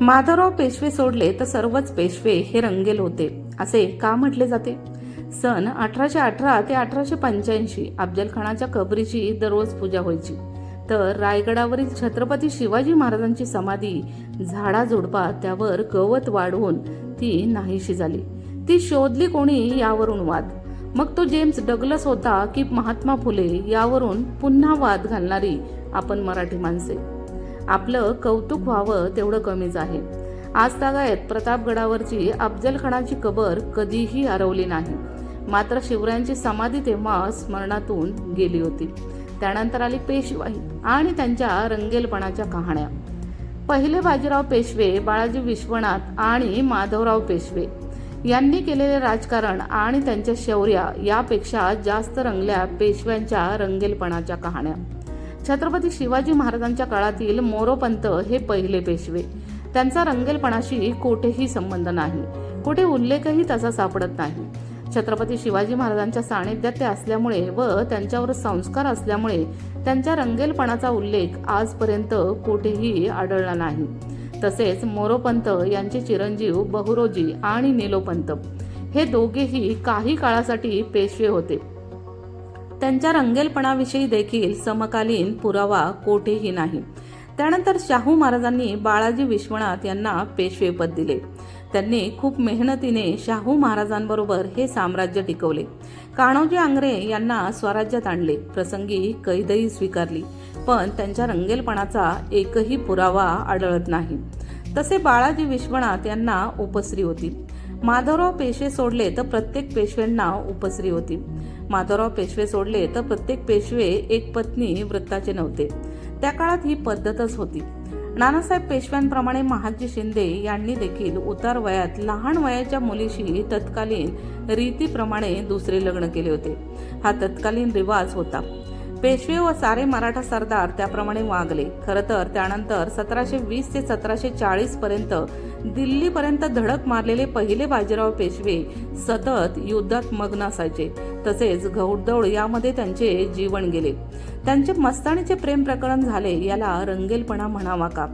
माधवराव पेशवे सोडले तर सर्वच पेशवे हे रंगेल होते असे का म्हटले जाते? सन अठराशे अठरा ते अठराशे पंच्याऐंशी अफजलखानाच्या कबरीची दररोज पूजा व्हायची. तर रायगडावरील छत्रपती शिवाजी महाराजांची समाधी झाडाझुडपा त्यावर गवत वाढवून ती नाहीशी झाली. ती शोधली कोणी यावरून वाद. मग तो जेम्स डगलस होता की महात्मा फुले यावरून पुन्हा वाद घालणारी आपण मराठी माणसे. आपलं कौतुक व्हावं तेवढं कमीच आहे आज तागायत प्रतापगडावरची अफजलखानाची कबर कधीही हरवली नाही. मात्र शिवरायांची समाधी तेव्हा स्मरणातून गेली होती. त्यानंतर आली पेशवाई आणि त्यांच्या रंगेलपणाच्या कहाण्या. पहिले बाजीराव पेशवे बाळाजी विश्वनाथ आणि माधवराव पेशवे यांनी केलेले राजकारण आणि त्यांच्या शौर्य यापेक्षा जास्त रंगल्या पेशव्यांच्या रंगेलपणाच्या कहाण्या. छत्रपती शिवाजी महाराजांच्या काळातील मोरोपंत हे पहिले पेशवे. त्यांचा रंगेलपणाशी कोठेही संबंध नाही. कुठे उल्लेखही तसा सापडत नाही. छत्रपती शिवाजी महाराजांच्या सानिध्यात ते असल्यामुळे व त्यांच्यावर संस्कार असल्यामुळे त्यांच्या रंगेलपणाचा उल्लेख आजपर्यंत कुठेही आढळला नाही. तसेच मोरोपंत यांचे चिरंजीव बहुरोजी आणि निलोपंत हे दोघेही काही काळासाठी पेशवे होते. त्यांच्या रंगेलपणाविषयी देखील समकालीन पुरावा कोठेही नाही. त्यानंतर शाहू महाराजांनी बाळाजी विश्वनाथ यांना पेशवेपद दिले. त्यांनी खूप मेहनतीने शाहू महाराजांबरोबर हे साम्राज्य टिकवले. कान्होजी आंग्रे यांना स्वराज्यात आणले. प्रसंगी कैदही स्वीकारली. पण त्यांच्या रंगेलपणाचा एकही पुरावा आढळत नाही. तसे बाळाजी विश्वनाथ यांना उपश्री होती. माधवराव पेशवे सोडले तर प्रत्येक पेशव्यांना उपसरी होती. माधवराव पेशवे सोडले तर प्रत्येक पेशवे एक पत्नी वृत्ताचे नव्हते. त्या काळात ही पद्धतच होती. नानासाहेब पेशव्यांप्रमाणे महाजी शिंदे यांनी देखील उतार वयात लहान वयाच्या मुलीशी तत्कालीन रीतीप्रमाणे दुसरे लग्न केले होते. हा तत्कालीन रिवाज होता. पेशवे व सारे मराठा सरदार त्याप्रमाणे वागले. खरं तर त्यानंतर सतराशे वीस ते सतराशे चाळीस पर्यंत दिल्लीपर्यंत धडक मारलेले पहिले बाजीराव पेशवे सतत युद्धात मग्न असायचे. तसेच घौडदौड यामध्ये त्यांचे जीवन गेले. त्यांचे मस्तानीचे प्रेम प्रकरण झाले याला रंगेलपणा म्हणावा का?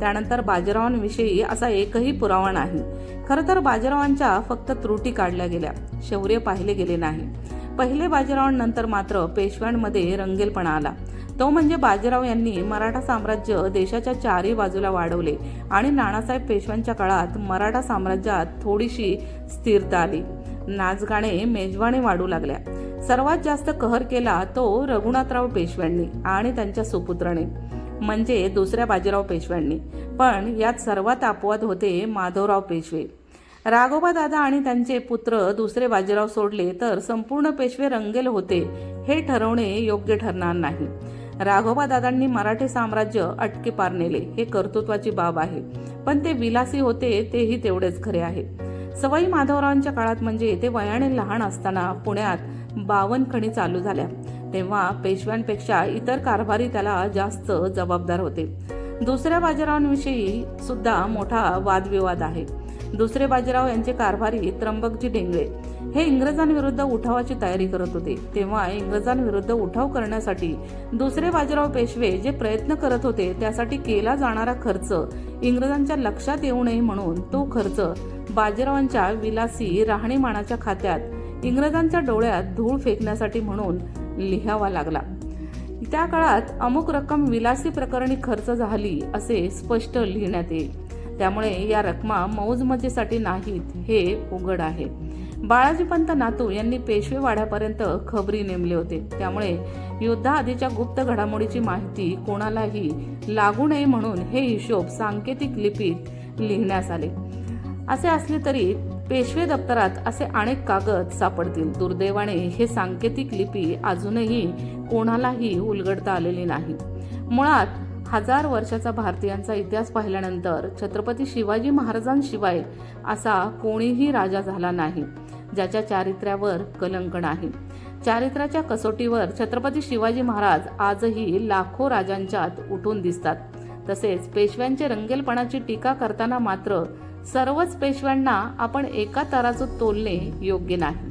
त्यानंतर बाजीरावांविषयी असा एकही पुरावा नाही. खरं तर बाजीरावांच्या फक्त त्रुटी काढल्या गेल्या. शौर्य पाहिले गेले नाही. पहिले बाजीरावांनंतर मात्र पेशव्यांमध्ये रंगेलपणा आला. तो म्हणजे बाजीराव यांनी मराठा साम्राज्य देशाच्या चारही बाजूला वाढवले आणि नानासाहेब पेशव्यांच्या काळात मराठा साम्राज्यात थोडीशी स्थिरता आली. नाचगाणे मेजवाने वाढू लागल्या. सर्वात जास्त कहर केला तो रघुनाथराव पेशव्यांनी आणि त्यांच्या सुपुत्राने म्हणजे दुसऱ्या बाजीराव पेशव्यांनी. पण यात सर्वात अपवाद होते माधवराव पेशवे. राघोबा दादा आणि त्यांचे पुत्र दुसरे बाजीराव सोडले तर संपूर्ण पेशवे रंगेल होते. हे ठरवणे योग्य ठरणार नाही. राघोबा दादांनी मराठे साम्राज्य अटके पार नेले. हे कर्तृत्वाची बाब आहे. पण ते विलासी होते तेही तेवढेच खरे आहे. सवाई माधवरावांच्या काळात म्हणजे ते वयाने लहान असताना पुण्यात बावनखणी चालू झाल्या. तेव्हा पेशव्यांपेक्षा इतर कारभारी त्याला जास्त जबाबदार होते. दुसऱ्या बाजीरावांविषयी सुद्धा मोठा वादविवाद आहे. दुसरे बाजीराव यांचे कारभारी त्र्यंबकजी डेंगळे. हे इंग्रजांविरुद्ध उठावाची तयारी करत होते. तेव्हा इंग्रजांविरुद्ध उठाव करण्यासाठी दुसरे बाजीराव पेशवे जे प्रयत्न करत होते त्यासाठी केला जाणारा खर्च इंग्रजांच्या लक्षात येऊ नये म्हणून तो खर्च बाजीरावांच्या विलासी राहणीमानाच्या खात्यात इंग्रजांच्या डोळ्यात धूळ फेकण्यासाठी म्हणून लिहावा लागला. त्या काळात अमुक रक्कम विलासी प्रकरणी खर्च झाली असे स्पष्ट लिहिण्यात येईल. त्यामुळे या रकमा मौजमजेसाठी नाहीत हे उघड आहे. बाळाजीपंत नातू यांनी पेशवे वाड्यापर्यंत खबरी नेमले होते. त्यामुळे युद्धाआधीच्या गुप्त घडामोडीची माहिती कोणालाही लागू नये म्हणून हे हिशोब सांकेतिक लिपीत लिहिण्यास आले. असे असले तरी पेशवे दप्तरात असे अनेक कागद सापडतील. दुर्दैवाने हे सांकेतिक लिपी अजूनही कोणालाही उलगडता आलेली नाही. मुळात हजार वर्षाचा भारतीयांचा इतिहास पाहिल्यानंतर छत्रपती शिवाजी महाराजांशिवाय असा कोणीही राजा झाला नाही ज्याच्या चारित्र्यावर कलंक नाही. चारित्र्याच्या कसोटीवर छत्रपती शिवाजी महाराज आजही लाखो राजांच्यात उठून दिसतात. तसेच पेशव्यांचे रंगेलपणाची टीका करताना मात्र सर्वच पेशव्यांना आपण एका तराजूत तोलणे योग्य नाही.